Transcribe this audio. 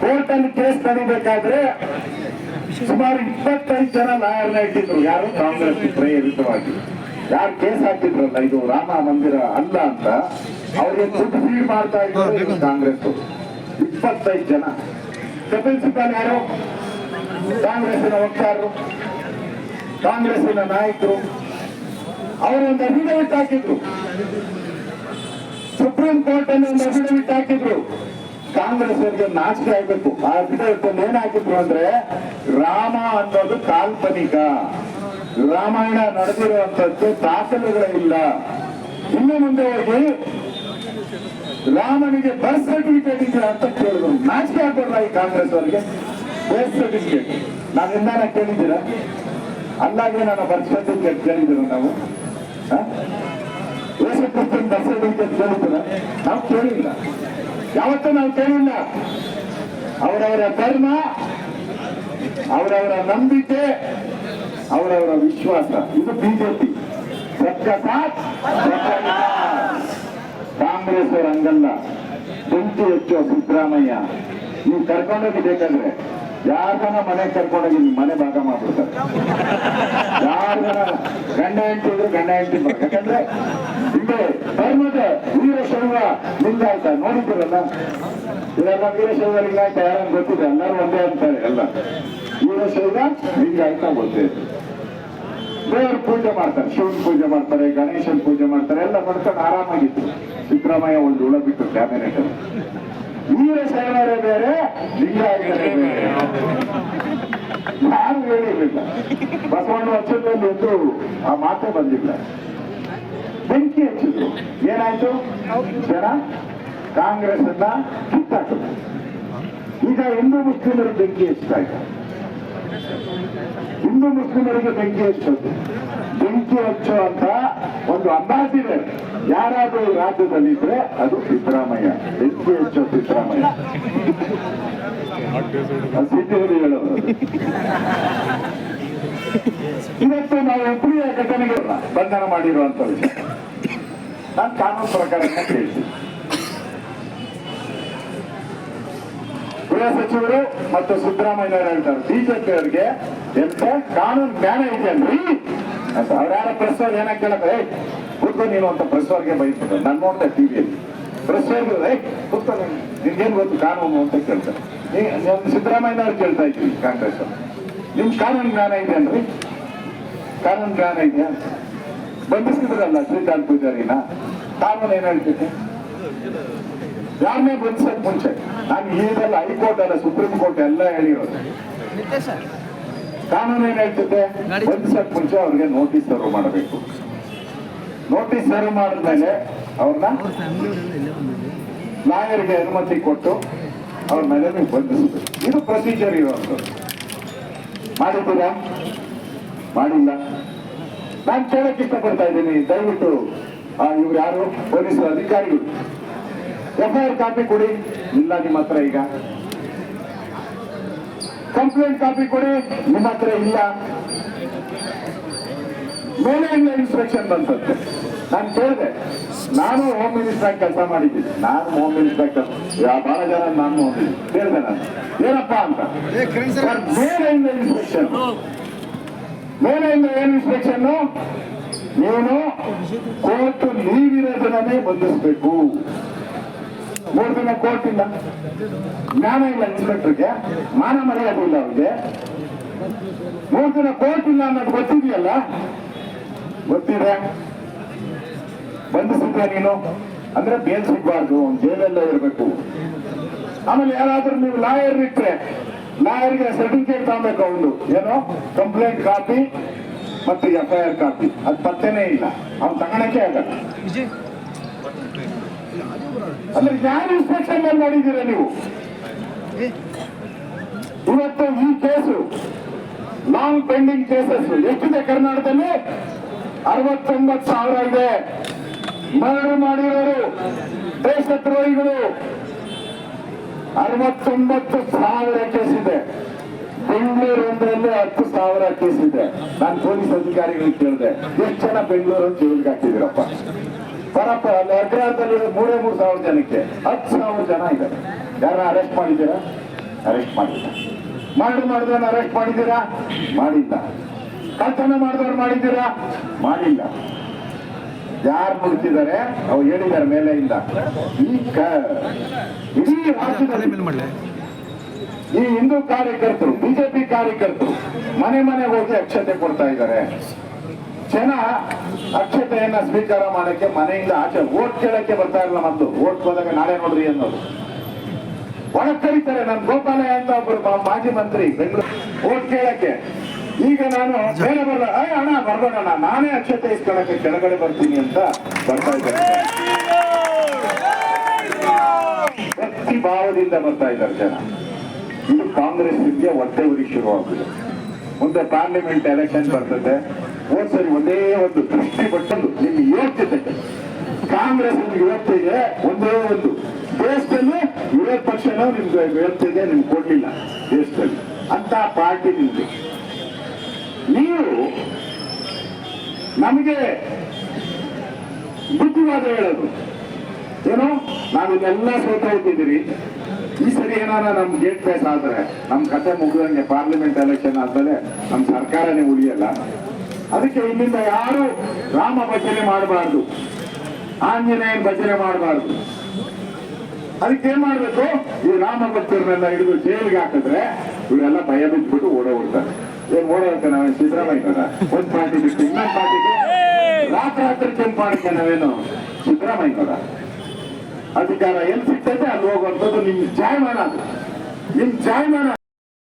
Court ಅಲ್ಲಿ case ನಡೀಬೇಕಾದ್ರೆ ಸುಮಾರು ಇಪ್ಪತ್ತೈದು ಜನ ಲಾಯರ್ನ ಇಟ್ಟಿದ್ರು. ಯಾರು? ಕಾಂಗ್ರೆಸ್ ಪ್ರೇರಿತವಾಗಿ ಯಾರು ಕೇಸ್ ಹಾಕಿದ್ರಲ್ಲ? ಇದು ರಾಮ ಮಂದಿರ ಅಲ್ಲ ಅಂತ ಅವ್ರಿಗೆ ದುಡ್ಡು ಫೀಡ್ ಮಾಡ್ತಾ ಇದ್ರು ಕಾಂಗ್ರೆಸ್. ಇಪ್ಪತ್ತೈದು ಜನ. ಕಪಿಲ್ ಸಿಬಲ್ ಯಾರು? ಕಾಂಗ್ರೆಸ್ಸಿನ ವಕ್ತಾರರು. ಕಾಂಗ್ರೆಸ್ಸಿನ ನಾಯಕರು. ಅವರು ಒಂದು ಅಫಿಡವಿಟ್ ಹಾಕಿದ್ರು. ಸುಪ್ರೀಂ ಕೋರ್ಟ್ ಅನ್ನು ಒಂದು ಅಫಿಡವಿಟ್ ಹಾಕಿದ್ರು. ಕಾಂಗ್ರೆಸ್ ಅವರಿಗೆ ನಾಚಿಕೆ ಆಗ್ಬೇಕು. ಆ ಅಫಿಡವಿಟ್ ಏನ್ ಹಾಕಿದ್ರು ಅಂದ್ರೆ, ರಾಮ ಅನ್ನೋದು ಕಾಲ್ಪನಿಕ. ರಾಮಾಯಣ ನಡೆದಿರುವಂತದ್ದು ದಾಖಲೆಗಳಿಲ್ಲ ಇನ್ನು ಮುಂದೆ ಹೋಗಿ, ರಾಮನಿಗೆ ಬರ್ತ್ ಸರ್ಟಿಫಿಕೇಟ್ ಇದೆಯಾ ಅಂತ ಕೇಳಿದ್ರು. ನಾಚಿಕೆ ಆಗ್ಬಾರ್ದ ಈ ಕಾಂಗ್ರೆಸ್ ಅವರಿಗೆ? ಬರ್ತ್ ಸರ್ಟಿಫಿಕೇಟ್ ನಾನು ಇಂದಾನ ಕೇಳಿದ್ದೀರಾ? ಅಲ್ಲಾಗೆ ನಾನು ಬರ್ತ್ ಸರ್ಟಿಫಿಕೇಟ್ ಕೇಳಿದ್ರು ನಾವು? ಯೇಸು ಕ್ರಿಸ್ತನ್ ಬರ್ತ್ ಸರ್ಟಿಫಿಕೇಟ್ ನಾವು ಕೇಳಿಲ್ಲ ಯಾವತ್ತೂ ನಾವು ಕೇಳಿಲ್ಲ ಅವರವರ ಧರ್ಮ ಅವರವರ ನಂಬಿಕೆ ಅವರವರ ವಿಶ್ವಾಸ ಇದು ಬಿಜೆಪಿ ವಿಕಾಸ್. ಕಾಂಗ್ರೆಸ್ ಅವರ ಹಂಗಲ್ಲ ಬೆಂಕಿ ಹೆಚ್ಚು ಸಿದ್ದರಾಮಯ್ಯ ನೀವು ಕರ್ಕೊಂಡೋಗಿ ಬೇಕಾದ್ರೆ ಯಾರ್ಗನ ಮನೆ ಕರ್ಕೊಂಡೋಗಿ ನಿಮ್ ಮನೆ ಭಾಗ ಮಾಡ್ಬಿಡ್ತಾರೆ ಯಾರ್ಗನ ಗಂಡ ಹೆಂಡತಿ ಇದ್ರು ಗಂಡ ಹೆಂಡತಿ. ಯಾಕಂದ್ರೆ ಹಿಂದೆ ಧರ್ಮದ ವೀರಶೈವ ಲಿಂಗಾಯತ ನೋಡಿದ್ದೀರಲ್ಲ? ಇದೆಲ್ಲ ವೀರಶೈವ ಲಿಂಗಾಯತ ಯಾರನ್ನು ಗೊತ್ತಿದೆ? ಎಲ್ಲರೂ ಒಂದೇ ಅಂತಾರೆ, ಎಲ್ಲ. ವೀರಶೈವ ಲಿಂಗಾಯತ ಗೊತ್ತೇ? ದೇವ್ರ ಪೂಜೆ ಮಾಡ್ತಾರೆ, ಶಿವನ್ ಪೂಜೆ ಮಾಡ್ತಾರೆ, ಗಣೇಶನ್ ಪೂಜೆ ಮಾಡ್ತಾರೆ, ಎಲ್ಲ ಮಾಡ್ಕೊಂಡು ಆರಾಮಾಗಿತ್ತು ಸಿದ್ದರಾಮಯ್ಯ ಒಂದು ಉಳ ಬಿಟ್ಟು ಕ್ಯಾಬಿನೆಟ್ ವೀರ ಶೈವರೇ ಬೇರೆ, ಲಿಂಗಾಯತರೇ ಬೇರೆ. ಯಾರು ಹೇಳಿರ್ಲಿಲ್ಲ? ಬಸವಣ್ಣ ವರ್ಷದಲ್ಲಿ ಎಂದು ಆ ಮಾತೆ ಬಂದಿಲ್ಲ. ಏನಾಯ್ತು? ಜನ ಕಾಂಗ್ರೆಸ್ ಅನ್ನ ಕಿತ್ತಾಕ ಈಗ ಹಿಂದೂ ಮುಸ್ಲಿಮರು ಬೆಂಕಿ ಹೆಚ್ಚಾಯ್ತು ಹಿಂದೂ ಮುಸ್ಲಿಮರಿಗೆ ಬೆಂಕಿ ಹಚ್ಚೋದು. ಬೆಂಕಿ ಹಚ್ಚೋ ಅಂತ ಒಂದು ಅಂದಾಜಿದೆ ಯಾರಾದ್ರೂ ಈ ರಾಜ್ಯದಲ್ಲಿ ಇದ್ರೆ ಅದು ಸಿದ್ದರಾಮಯ್ಯ. ಬೆಂಕಿ ಹಚ್ಚೋ ಸಿದ್ದರಾಮಯ್ಯ. ಇವತ್ತು ನಾವು ಪ್ರಿಯ ಘಟನೆಗೆ ಬಂಧನ ಮಾಡಿರುವಂತ ವಿಷಯ. ನಾನು ಕಾನೂನು ಪ್ರಕಾರ ಕೇಳ್ತೀನಿ. ಗೃಹ ಸಚಿವರು ಮತ್ತು ಸಿದ್ದರಾಮಯ್ಯ ಹೇಳ್ತಾರೆ ಬಿಜೆಪಿ ಅವರಿಗೆ ಎಂತ? ಕಾನೂನು ಜ್ಞಾನ ಇದೆಯಲ್ರಿ ಅಂತ ಅವ್ರ ಯಾರ ಪ್ರೆಸ್ ಅವ್ರು ಏನಕ್ಕೆ ಕೇಳಕ್ಕೆ ಏ ಕೂತ್ಕೊ ನೀನು ಅಂತ ಪ್ರೆಸ್ ಅವ್ರಿಗೆ ಬೈತಾರೆ. ನಾನು ನೋಡ್ದೆ ಟಿವಿಯಲ್ಲಿ ಪ್ರೆಸ್ ಅವ್ರಿಗೆ ಏ ಕೂತ್ಕೊ ನೀನು. ನಿನ್ಗೇನು ಗೊತ್ತು ಕಾನೂನು ಅಂತ ಕೇಳ್ತಾರೆ. ನೀ- ನೀವು ಸಿದ್ದರಾಮಯ್ಯ ಅವ್ರು ಕೇಳ್ತಾ ಇದ್ವಿ ಕಾಂಗ್ರೆಸ್ ನಿಮ್ ಕಾನೂನು ಜ್ಞಾನ ಇದೆಯಲ್ರಿ ಕಾನೂನು ಜ್ಞಾನ ಇದೆಯಾ? ಬಂಧಿಸಿದ್ರಲ್ಲ ಶ್ರೀಕಾಂತ್ ಪೂಜಾರಿನ. ಕಾನೂನು ಏನ್ ಹೇಳ್ತೈತೆ? ಯಾರನ್ನೇ ಬಂಧಿಸಕ್ ಮುಂಚೆ? ನಾನು ಈಗೆಲ್ಲ ಹೈಕೋರ್ಟ್ ಅಲ್ಲ ಸುಪ್ರೀಂ ಕೋರ್ಟ್ ಎಲ್ಲ ಹೇಳಿರೋದು. ಕಾನೂನು ಏನ್ ಹೇಳ್ತೈತೆ? ಬಂಧಿಸಕ್ ಮುಂಚೆ ಅವ್ರಿಗೆ ನೋಟಿಸ್ ಸರ್ವ್ ಮಾಡಬೇಕು. ನೋಟಿಸ್ ಸರ್ವ್ ಮಾಡಿದ್ಮೇಲೆ ಅವ್ರನ್ನ ಲಾಯರ್ಗೆ ಅನುಮತಿ ಕೊಟ್ಟು ಅವ್ರ ಮೇಲೆ ನೀವು ಬಂಧಿಸಬೇಕು ಇದು ಪ್ರೊಸೀಜರ್ ಇರೋದು. ಮಾಡಿದ್ದೀರಾ? ಮಾಡಿಲ್ಲ. ನಾನು ಕೇಳಕ್ಕೆ ಇಷ್ಟಪಡ್ತಾ ಇದ್ದೀನಿ. ದಯವಿಟ್ಟು ಆ, ಇವ್ರು ಯಾರು? ಪೊಲೀಸ್ ಅಧಿಕಾರಿಗಳು. ಎಫ್ ಐ ಆರ್ ಕಾಪಿ ಕೊಡಿ. ಇಲ್ಲ ನಿಮ್ಮ ಹತ್ರ ಈಗ. ಕಂಪ್ಲೇಂಟ್ ಕಾಪಿ ಕೊಡಿ. ನಿಮ್ಮ ಹತ್ರ ಇಲ್ಲ. ಮೇಲೆಯಿಂದ ಇನ್ಸ್ಪೆಕ್ಷನ್ ಬಂತಂತೆ. ನಾನು ಕೇಳಿದೆ. ನಾನು ಹೋಮ್ ಮಿನಿಸ್ಟರ್ ಆಗಿ ಕೆಲಸ ಮಾಡಿದ್ದೀನಿ. ನಾನು ಹೋಮ್ ಮಿನಿಸ್ಟರ್ ಬಹಳ ಜನ ನಾನು ಹೋಗಿದ್ದೀನಿ ಕೇಳಿದೆ ನಾನು. ಏನಪ್ಪಾ ಅಂತ? ಮೇಲೆ ಮೇಲೆಯಿಂದ ಇನ್ಸ್ಪೆಕ್ಷನ್ ಮೇಲೆಯಿಂದ ಏನು ಇನ್ಸ್ಪೆಕ್ಷನ್ ನೀನು ಕೋರ್ಟ್ ನೀವಿರೋದನ್ನೇ ಬಂಧಿಸ್ಬೇಕು. ಮೂರು ದಿನ ಕೋರ್ಟ್ ಇಲ್ಲ ಜ್ಞಾನ ಇಲ್ಲ ಇನ್ಸ್ಪೆಕ್ಟರ್ಗೆ ಮಾನ ಮರ್ಯಾದೆ ಇಲ್ಲ ಅವ್ರಿಗೆ. ಮೂರು ದಿನ ಕೋರ್ಟ್ ಇಲ್ಲ ಅನ್ನೋದು ಗೊತ್ತಿದೆಯಲ್ಲ? ಗೊತ್ತಿದೆ. ಬಂಧಿಸಿದ್ರೆ ನೀನು? ಅಂದ್ರೆ ಬೇಲ್ ಸಿಗ್ಬಾರ್ದು ಜೈಲಲ್ಲೇ ಇರಬೇಕು. ಆಮೇಲೆ ಯಾರಾದ್ರೂ ನೀವು ಲಾಯರ್ ಇಟ್ರೆ ಲಾಯರ್ಗೆ ಸರ್ಟಿಫಿಕೇಟ್ ತಗೋಬೇಕು ಅವನು ಏನೋ ಕಂಪ್ಲೇಂಟ್ ಕಾಪಿ ಮತ್ತು ಎಫ್ ಐ ಆರ್ ಕಾಪಿ. ಅದು ಪತ್ತೆನೇ ಇಲ್ಲ. ಅವ್ನು ತಗೊಳಕ್ಕೆ ಆಗಲ್ಲ. ಅಂದ್ರೆ ಯಾರು ಇನ್ಸ್ಪೆಕ್ಷನ್ ಮೇಲೆ ಮಾಡಿದ್ದೀರಾ ನೀವು? ಇವತ್ತು ಈ ಕೇಸು ಲಾಂಗ್ ಪೆಂಡಿಂಗ್ ಕೇಸಸ್ ಎಷ್ಟಿದೆ ಕರ್ನಾಟಕದಲ್ಲಿ? ಅರವತ್ತೊಂಬತ್ತು ಸಾವಿರ ಇದೆ. ಮರ್ಡರ್ ಮಾಡಿರೋರು ದೇಶದ್ರೋಹಿಗಳು ಅರವತ್ತೊಂಬತ್ತು ಸಾವಿರ ಕೇಸ್ ಇದೆ. ಬೆಂಗಳೂರು ಒಂದರಲ್ಲಿ ಹತ್ತು ಸಾವಿರ ಕೇಸ್ ಇದೆ. ನಾನು ಪೊಲೀಸ್ ಅಧಿಕಾರಿಗಳಿಗೆ ಕೇಳಿದೆ, ಎಷ್ಟು ಜನ ಬೆಂಗಳೂರು ಜೈಲಿಗೆ ಹಾಕಿದಿರಪ್ಪ ಪರಪ್ಪ, ಅಲ್ಲಿ ಅಗ್ರಹದಲ್ಲಿ ಮೂರೇ ಮೂರು ಸಾವಿರ ಜನಕ್ಕೆ, ಹತ್ತು ಸಾವಿರ ಜನ ಇದ್ದಾರೆ. ಯಾರನ್ನ ಅರೆಸ್ಟ್ ಮಾಡಿದ್ದೀರಾ? ಅರೆಸ್ಟ್ ಮಾಡಿಲ್ಲ ಮಾಡಿ ಮಾಡಿದವನ್ನ ಅರೆಸ್ಟ್ ಮಾಡಿದ್ದೀರಾ? ಮಾಡಿಲ್ಲ. ಕಳ್ತನ ಮಾಡಿದವ್ರು ಮಾಡಿದ್ದೀರಾ? ಮಾಡಿಲ್ಲ. ಯಾರು ಮುಗಿಸಿದ್ದಾರೆ? ಅವ್ರು ಹೇಳಿದ್ದಾರೆ ಮೇಲೆ ಇಲ್ಲ. ಕ- ಇಡೀ ರಾಜ್ಯದಲ್ಲಿ ಈ ಹಿಂದೂ ಕಾರ್ಯಕರ್ತರು ಬಿಜೆಪಿ ಕಾರ್ಯಕರ್ತರು ಮನೆ ಮನೆಗೆ ಹೋಗಿ ಅಕ್ಷತೆ ಕೊಡ್ತಾ ಇದ್ದಾರೆ. ಜನ ಅಕ್ಷತೆಯನ್ನ ಸ್ವೀಕಾರ ಮಾಡಕ್ಕೆ ಮನೆಯಿಂದ ಆಚೆ ಓಟ್ ಕೇಳಕ್ಕೆ ಬರ್ತಾ ಇಲ್ಲ ಮತ್ತು ಓಟ್ ಹೋದಾಗ ನಾಳೆ ನೋಡ್ರಿ ಅನ್ನೋದು. ಒಳಗ್ ಕರೀತಾರೆ ನನ್ ಗೋಪಾಲಯ್ಯ ಅಂತ ಒಬ್ಬರು ಮಾಜಿ ಮಂತ್ರಿ ಬೆಂಗಳೂರು ಓಟ್ ಕೇಳಕ್ಕೆ. ಈಗ ನಾನು ಮೇಲೆ ಬರಲ್ಲ ಅಯ್ಯ ಅಣ್ಣ ಬರ್ಬೇಡಣ್ಣ ನಾನೇ ಅಕ್ಷತೆ ಇಸ್ಕೊಳಕ್ಕೆ ಕೆಳಗಡೆ ಬರ್ತೀನಿ ಅಂತ ಬರ್ತಾ ಇದ್ದಾರೆ. ಭಕ್ತಿ ಭಾವದಿಂದ ಬರ್ತಾ ಇದ್ದಾರೆ ಜನ. ಇದು ಕಾಂಗ್ರೆಸ್ಗೆ ಒಟ್ಟೆ ಉರಿ ಶುರುವಾಗಿದೆ ಮುಂದೆ ಪಾರ್ಲಿಮೆಂಟ್ ಎಲೆಕ್ಷನ್ ಬರ್ತದೆ. ಹೋದ್ ಸರಿ ಒಂದೇ ಒಂದು ದೃಷ್ಟಿ ಪಟ್ಟೊಂದು ನಿಮ್ಮ ಯೋಗ್ಯತೆ. ಕಾಂಗ್ರೆಸ್ ಇವತ್ತಿಗೆ ಒಂದೇ ಒಂದು. ದೇಶದಲ್ಲಿ ವಿರೋಧ ಪಕ್ಷನೂ ನಿಮ್ಗೆ ಇವತ್ತಿಗೆ ನಿಮ್ಗೆ ಕೊಡ್ಲಿಲ್ಲ ದೇಶದಲ್ಲಿ. ಅಂತ ಪಾರ್ಟಿ ನಿಮ್ಗೆ. ನೀವು ನಮಗೆ ಬುದ್ಧಿವಾದ ಹೇಳೋದು. ಏನು? ಇದೆಲ್ಲ ಸೋತ ಹೋಗ್ತಿದ್ದೀರಿ. ಈ ಸರಿ ಏನಾರ ನಮ್ ಗೇಟ್ ಪ್ಲೇಸ್ ಆದ್ರೆ, ನಮ್ ಕತೆ ಮುಗಿದಂಗೆ ಪಾರ್ಲಿಮೆಂಟ್ ಎಲೆಕ್ಷನ್ ಆದ್ಮೇಲೆ ನಮ್ ಸರ್ಕಾರನೇ ಉಳಿಯಲ್ಲ. ಅದಕ್ಕೆ ಇಲ್ಲಿಂದ ಯಾರು ರಾಮ ಭಜನೆ ಮಾಡಬಾರ್ದು. ಆಂಜನೇಯನ್ ಭಜನೆ ಮಾಡಬಾರ್ದು. ಅದಕ್ಕೆ ಏನ್ ಮಾಡ್ಬೇಕು? ಈ ರಾಮ ಭಕ್ತರನ್ನೆಲ್ಲ ಹಿಡಿದು ಜೈಲಿಗೆ ಹಾಕಿದ್ರೆ ಇವರೆಲ್ಲ ಭಯ ಬಿದ್ಬಿಟ್ಟು ಓಡೋಗ್ಬಿಡ್ತಾರೆ. ಏನ್ ಓಡೋಕೆ ನಾವೇನು ಸಿದ್ದರಾಮಯ್ಯ ಒಂದ್ ಪಾರ್ಟಿ ಬಿಟ್ಟು ಇನ್ನೊಂದ್ ಪಾರ್ಟಿಗೆ ರಾತ್ರಿ ರಾತ್ರಿ ಕೆಂಪು ಮಾಡಕ್ಕೆ ನಾವೇನು? ಸಿದ್ದರಾಮಯ್ಯನವರ ಅಧಿಕಾರ ಎಲ್ಲಿ ಸಿಗ್ತೈತೆ ಅಲ್ಲಿ ಹೋಗುವಂಥದ್ದು ನಿಮ್ ಜಾಯ್ ಅದು. ನಿಮ್ ಜಾಯಮಾನ